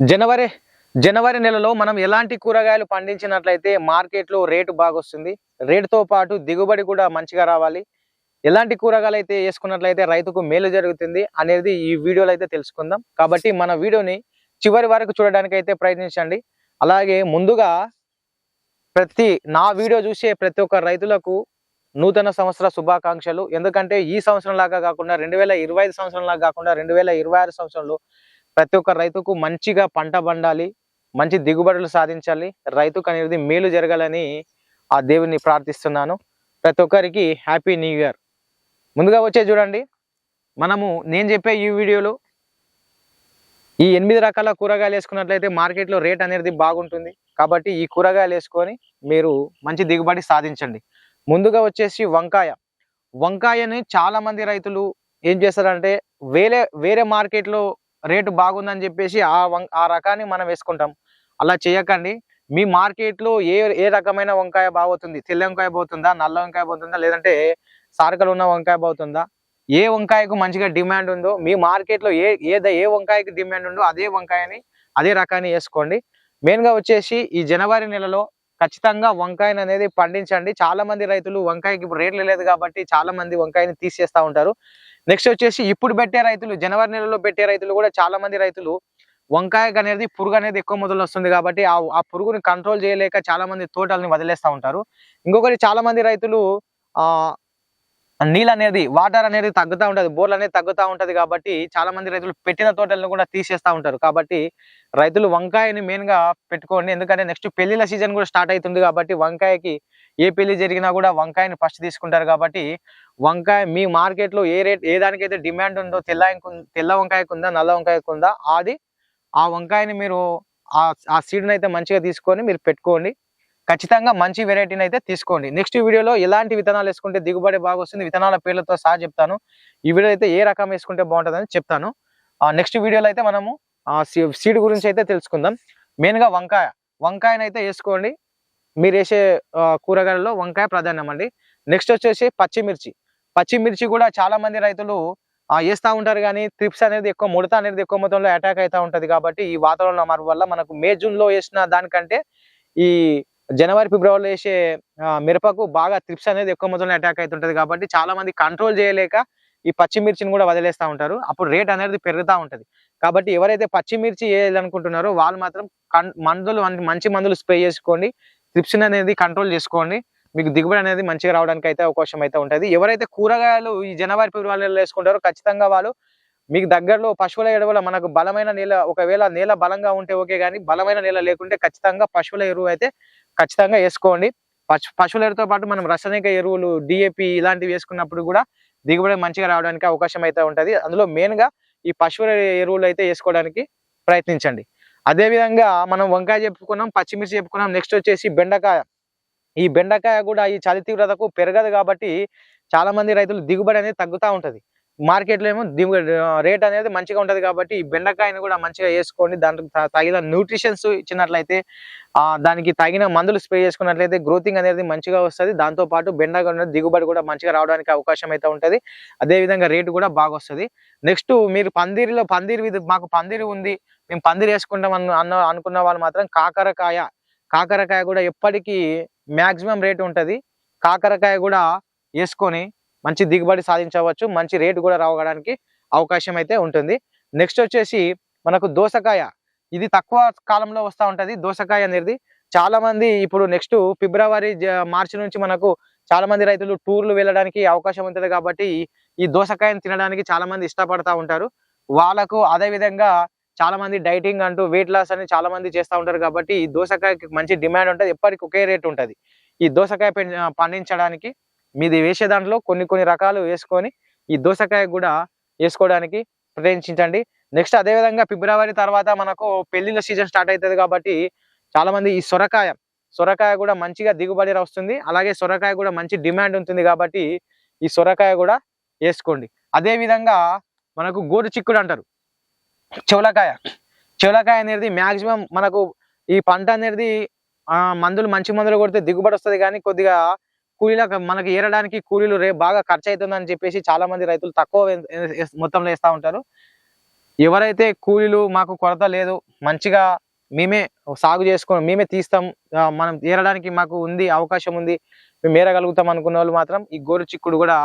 జనవరి జనవరి నెలలో మనం ఎలాంటి కూరగాయలు పండించినట్లయితే మార్కెట్లో రేటు బాగా వస్తుంది రేటుతో పాటు దిగుబడి కూడా మంచిగా రావాలి. ఎలాంటి కూరగాయలు అయితే వేసుకున్నట్లయితే రైతుకు మేలు జరుగుతుంది అనేది ఈ వీడియోలో అయితే తెలుసుకుందాం. కాబట్టి మన వీడియోని చివరి వరకు చూడడానికి అయితే ప్రయత్నించండి. అలాగే ముందుగా ప్రతి నా వీడియో చూసే ప్రతి ఒక్క రైతులకు నూతన సంవత్సర శుభాకాంక్షలు. ఎందుకంటే ఈ సంవత్సరం లాగా కాకుండా రెండు వేల ఇరవై ఐదు సంవత్సరం లాగా కాకుండా రెండు వేల ఇరవై ఆరు సంవత్సరంలో ప్రతి ఒక్క రైతుకు మంచిగా పంట పండాలి మంచి దిగుబడులు సాధించాలి రైతుకు అనేది మేలు జరగాలని ఆ దేవుని ప్రార్థిస్తున్నాను. ప్రతి ఒక్కరికి హ్యాపీ న్యూ ఇయర్. ముందుగా వచ్చే చూడండి. మనము నేను చెప్పే ఈ వీడియోలో ఈ ఎనిమిది రకాల కూరగాయలు వేసుకున్నట్లయితే మార్కెట్లో రేట్ అనేది బాగుంటుంది. కాబట్టి ఈ కూరగాయలు వేసుకొని మీరు మంచి దిగుబడి సాధించండి. ముందుగా వచ్చేసి వంకాయ. వంకాయని చాలామంది రైతులు ఏం చేస్తారంటే వేరే వేరే మార్కెట్లో రేటు బాగుందని చెప్పేసి ఆ వం ఆ రకాన్ని మనం వేసుకుంటాం. అలా చేయకండి. మీ మార్కెట్లో ఏ ఏ రకమైన వంకాయ బాగుతుంది తెల్ల వంకాయ పోతుందా నల్ల వంకాయ పోతుందా లేదంటే సారకలు ఉన్న వంకాయ పోతుందా ఏ వంకాయకు మంచిగా డిమాండ్ ఉందో మీ మార్కెట్లో ఏ ఏద ఏ వంకాయకు డిమాండ్ ఉందో అదే వంకాయని అదే రకాన్ని వేసుకోండి. మెయిన్గా వచ్చేసి ఈ జనవరి నెలలో ఖచ్చితంగా వంకాయను అనేది పండించండి. చాలా మంది రైతులు వంకాయకి ఇప్పుడు రేట్లు లేదు కాబట్టి చాలా మంది వంకాయని తీసేస్తా ఉంటారు. నెక్స్ట్ వచ్చేసి ఇప్పుడు పెట్టే రైతులు జనవరి నెలలో పెట్టే రైతులు కూడా చాలా మంది రైతులు వంకాయకు అనేది పురుగు అనేది ఎక్కువ మొదలు వస్తుంది కాబట్టి ఆ ఆ పురుగుని కంట్రోల్ చేయలేక చాలా మంది తోటలని వదిలేస్తూ ఉంటారు. ఇంకొకటి చాలా మంది రైతులు నీళ్ళు అనేది వాటర్ అనేది తగ్గుతూ ఉంటుంది బోర్లు అనేది తగ్గుతూ ఉంటుంది కాబట్టి చాలా మంది రైతులు పెట్టిన తోటలను కూడా తీసేస్తూ ఉంటారు. కాబట్టి రైతులు వంకాయని మెయిన్గా పెట్టుకోండి. ఎందుకంటే నెక్స్ట్ పెళ్ళిల సీజన్ కూడా స్టార్ట్ అవుతుంది కాబట్టి వంకాయకి ఏ పెళ్ళి జరిగినా కూడా వంకాయని ఫస్ట్ తీసుకుంటారు కాబట్టి వంకాయ మీ మార్కెట్లో ఏ రేట్ ఏ దానికైతే డిమాండ్ ఉందో తెల్ల తెల్ల వంకాయకు ఉందా నల్ల వంకాయకు ఉందా అది ఆ వంకాయని మీరు ఆ సీడ్ని అయితే మంచిగా తీసుకొని మీరు పెట్టుకోండి. ఖచ్చితంగా మంచి వెరైటీని అయితే తీసుకోండి. నెక్స్ట్ వీడియోలో ఎలాంటి విత్తనాలు వేసుకుంటే దిగుబడి బాగా వస్తుంది విత్తనాల పేర్లతో సహా చెప్తాను. ఈ వీడియో అయితే ఏ రకం వేసుకుంటే బాగుంటుందని చెప్తాను. నెక్స్ట్ వీడియోలో అయితే మనము సీడ్ గురించి అయితే తెలుసుకుందాం. మెయిన్గా వంకాయ. వంకాయని అయితే వేసుకోండి. మీరు వేసే కూరగాయలలో వంకాయ ప్రాధాన్యం అండి. నెక్స్ట్ వచ్చేసి పచ్చిమిర్చి. పచ్చిమిర్చి కూడా చాలా మంది రైతులు వేస్తూ ఉంటారు కానీ ట్రిప్స్ అనేది ఎక్కువ ముడత అనేది ఎక్కువ మొత్తంలో అటాక్ అవుతూ ఉంటుంది కాబట్టి ఈ వాతావరణ మార్పు వల్ల మనకు మే జూన్లో వేసిన దానికంటే ఈ జనవరి ఫిబ్రవరిలో వేసే మిరపకు బాగా త్రిప్స్ అనేది ఎక్కువ మొత్తంలో అటాక్ అవుతుంటది కాబట్టి చాలా మంది కంట్రోల్ చేయలేక ఈ పచ్చిమిర్చిని కూడా వదిలేస్తూ ఉంటారు. అప్పుడు రేట్ అనేది పెరుగుతూ ఉంటుంది. కాబట్టి ఎవరైతే పచ్చిమిర్చి వేయాలనుకుంటున్నారో వాళ్ళు మాత్రం కన్- మందులు అన్ని- మంచి మందులు స్ప్రే చేసుకోండి. ట్రిప్స్ అనేది కంట్రోల్ చేసుకోండి. మీకు దిగుబడి అనేది మంచిగా రావడానికి అయితే అవకాశం అయితే ఉంటుంది. ఎవరైతే కూరగాయలు ఈ జనవరి ఫిబ్రవరిలో వేసుకుంటారో ఖచ్చితంగా వాళ్ళు మీకు దగ్గరలో పశువుల ఎరువుల మనకు బలమైన నేల ఒకవేళ నేల బలంగా ఉంటే ఓకే కానీ బలమైన నేల లేకుంటే ఖచ్చితంగా పశువుల ఎరువు అయితే ఖచ్చితంగా వేసుకోండి. పశు పశువుల పాటు మనం రసాయనిక ఎరువులు డిఏపి ఇలాంటివి వేసుకున్నప్పుడు కూడా దిగుబడి మంచిగా రావడానికి అవకాశం అయితే ఉంటుంది. అందులో మెయిన్గా ఈ పశువుల ఎరువులు అయితే వేసుకోవడానికి ప్రయత్నించండి. అదేవిధంగా మనం వంకాయ చెప్పుకున్నాం పచ్చిమిర్చి చెప్పుకున్నాం నెక్స్ట్ వచ్చేసి బెండకాయ. ఈ బెండకాయ కూడా ఈ చలి తీవ్రతకు పెరగదు కాబట్టి చాలామంది రైతులు దిగుబడి అనేది తగ్గుతూ ఉంటుంది. మార్కెట్లో ఏమో దిగుబడి రేట్ అనేది మంచిగా ఉంటుంది కాబట్టి ఈ బెండకాయని కూడా మంచిగా వేసుకోండి. దానికి త- తగిన న్యూట్రిషన్స్ ఇచ్చినట్లయితే దానికి తగిన మందులు స్ప్రే చేసుకున్నట్లయితే గ్రోతింగ్ అనేది మంచిగా వస్తుంది. దాంతో పాటు బెండకాయ దిగుబడి కూడా మంచిగా రావడానికి అవకాశం అయితే ఉంటుంది. అదే విధంగా రేటు కూడా బాగా వస్తుంది. నెక్స్ట్ మీరు పందిరిలో పందిరి విధ- మాకు పందిరి ఉంది మేము పందిరి వేసుకుంటాం అన్న అన్న అనుకున్న వాళ్ళు మాత్రం కాకరకాయ కాకరకాయ కూడా ఎప్పటికీ మ్యాక్సిమం రేట్ ఉంటుంది. కాకరకాయ కూడా వేసుకొని మంచి దిగుబడి సాధించవచ్చు మంచి రేటు కూడా రావడానికి అవకాశం అయితే ఉంటుంది. నెక్స్ట్ వచ్చేసి మనకు దోసకాయ. ఇది తక్కువ కాలంలో వస్తూ ఉంటుంది దోసకాయ అనేది. చాలా మంది ఇప్పుడు నెక్స్ట్ ఫిబ్రవరి జ- మార్చి నుంచి మనకు చాలా మంది రైతులు టూర్లు వెళ్ళడానికి అవకాశం ఉంటుంది కాబట్టి ఈ దోసకాయను తినడానికి చాలా మంది ఇష్టపడతా ఉంటారు. వాళ్ళకు అదే విధంగా చాలా మంది డైటింగ్ అంటూ వెయిట్ లాస్ అని చాలా మంది చేస్తూ ఉంటారు కాబట్టి ఈ దోసకాయకి మంచి డిమాండ్ ఉంటుంది ఎప్పటికి ఒకే రేట్ ఉంటుంది. ఈ దోసకాయ పండించడానికి మీది వేసే దాంట్లో కొన్ని కొన్ని రకాలు వేసుకొని ఈ దోసకాయ కూడా వేసుకోవడానికి ప్రయత్నించండి. నెక్స్ట్ అదే విధంగా ఫిబ్రవరి తర్వాత మనకు పెళ్ళిళ్ళ సీజన్ స్టార్ట్ అవుతుంది కాబట్టి చాలామంది ఈ సొరకాయ సొరకాయ కూడా మంచిగా దిగుబడి వస్తుంది అలాగే సొరకాయ కూడా మంచి డిమాండ్ ఉంటుంది కాబట్టి ఈ సొరకాయ కూడా వేసుకోండి. అదేవిధంగా మనకు గోరు చిక్కుడు అంటారు. చెవులకాయ చెవులకాయ అనేది మ్యాక్సిమం మనకు ఈ పంట అనేది మందులు మంచి మందులు కొడితే దిగుబడి వస్తుంది కానీ కొద్దిగా కూలీల మనకి ఏరడానికి కూలీలు రే బాగా ఖర్చు అవుతుందని చెప్పేసి చాలా మంది రైతులు తక్కువ మొత్తంలో వేస్తూ ఉంటారు. ఎవరైతే కూలీలు మాకు కొరత లేదు మంచిగా మేమే సాగు చేసుకుని మేమే తీస్తాం మనం ఏరడానికి మాకు ఉంది అవకాశం ఉంది మేము ఏరగలుగుతాం అనుకున్న వాళ్ళు మాత్రం ఈ గోరు చిక్కుడు కూడా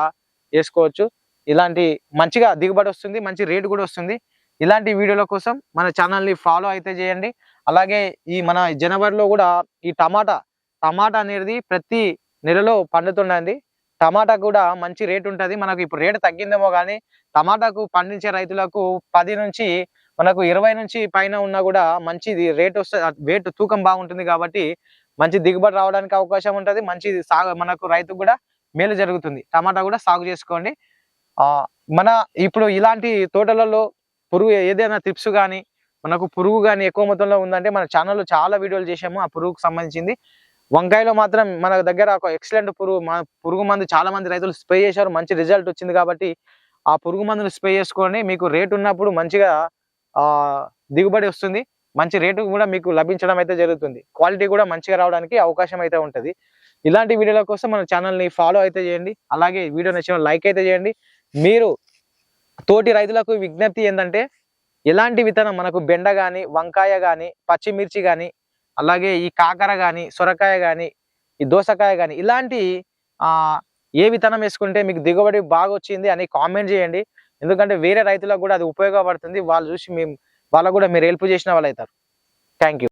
వేసుకోవచ్చు. ఇలాంటి మంచిగా దిగుబడి వస్తుంది మంచి రేటు కూడా వస్తుంది. ఇలాంటి వీడియోల కోసం మన ఛానల్ని ఫాలో అయితే చేయండి. అలాగే ఈ మన జనవరిలో కూడా ఈ టమాటా టమాటా అనేది ప్రతి నెలలో పండుతుండండి. టమాటా కూడా మంచి రేట్ ఉంటుంది. మనకు ఇప్పుడు రేటు తగ్గిందేమో కానీ టమాటాకు పండించే రైతులకు పది నుంచి మనకు ఇరవై నుంచి పైన ఉన్నా కూడా మంచిది రేట్ వస్తుంది రేటు తూకం బాగుంటుంది కాబట్టి మంచి దిగుబడి రావడానికి అవకాశం ఉంటుంది. మంచి సాగు మనకు రైతుకు కూడా మేలు జరుగుతుంది. టమాటా కూడా సాగు చేసుకోండి. మన ఇప్పుడు ఇలాంటి తోటలలో పురుగు ఏదైనా టిప్స్ కానీ మనకు పురుగు కానీ ఎక్కువ మొత్తంలో ఉందంటే మన ఛానల్లో చాలా వీడియోలు చేసాము ఆ పురుగుకు సంబంధించింది. వంకాయలో మాత్రం మన దగ్గర ఒక ఎక్సలెంట్ పురుగు పురుగు మందు చాలా మంది రైతులు స్ప్రే చేశారు మంచి రిజల్ట్ వచ్చింది కాబట్టి ఆ పురుగు మందులు స్ప్రే చేసుకొని మీకు రేటు ఉన్నప్పుడు మంచిగా దిగుబడి వస్తుంది. మంచి రేటు కూడా మీకు లభించడం అయితే జరుగుతుంది. క్వాలిటీ కూడా మంచిగా రావడానికి అవకాశం అయితే ఉంటుంది. ఇలాంటి వీడియోల కోసం మన ఛానల్ని ఫాలో అయితే చేయండి. అలాగే వీడియో నచ్చిన లైక్ అయితే చేయండి. మీరు తోటి రైతులకు విజ్ఞప్తి ఏంటంటే ఎలాంటి విత్తనం మనకు బెండ కానీ వంకాయ కానీ పచ్చిమిర్చి కానీ అలాగే ఈ కాకర కానీ సొరకాయ కానీ ఈ దోసకాయ కానీ ఇలాంటి ఏ విత్తనం వేసుకుంటే మీకు దిగుబడి బాగా వచ్చింది అని కామెంట్ చేయండి. ఎందుకంటే వేరే రైతులకు కూడా అది ఉపయోగపడుతుంది. వాళ్ళు చూసి మేము వాళ్ళకు కూడా మీరు హెల్ప్ చేసిన వాళ్ళు అవుతారు థ్యాంక్ యూ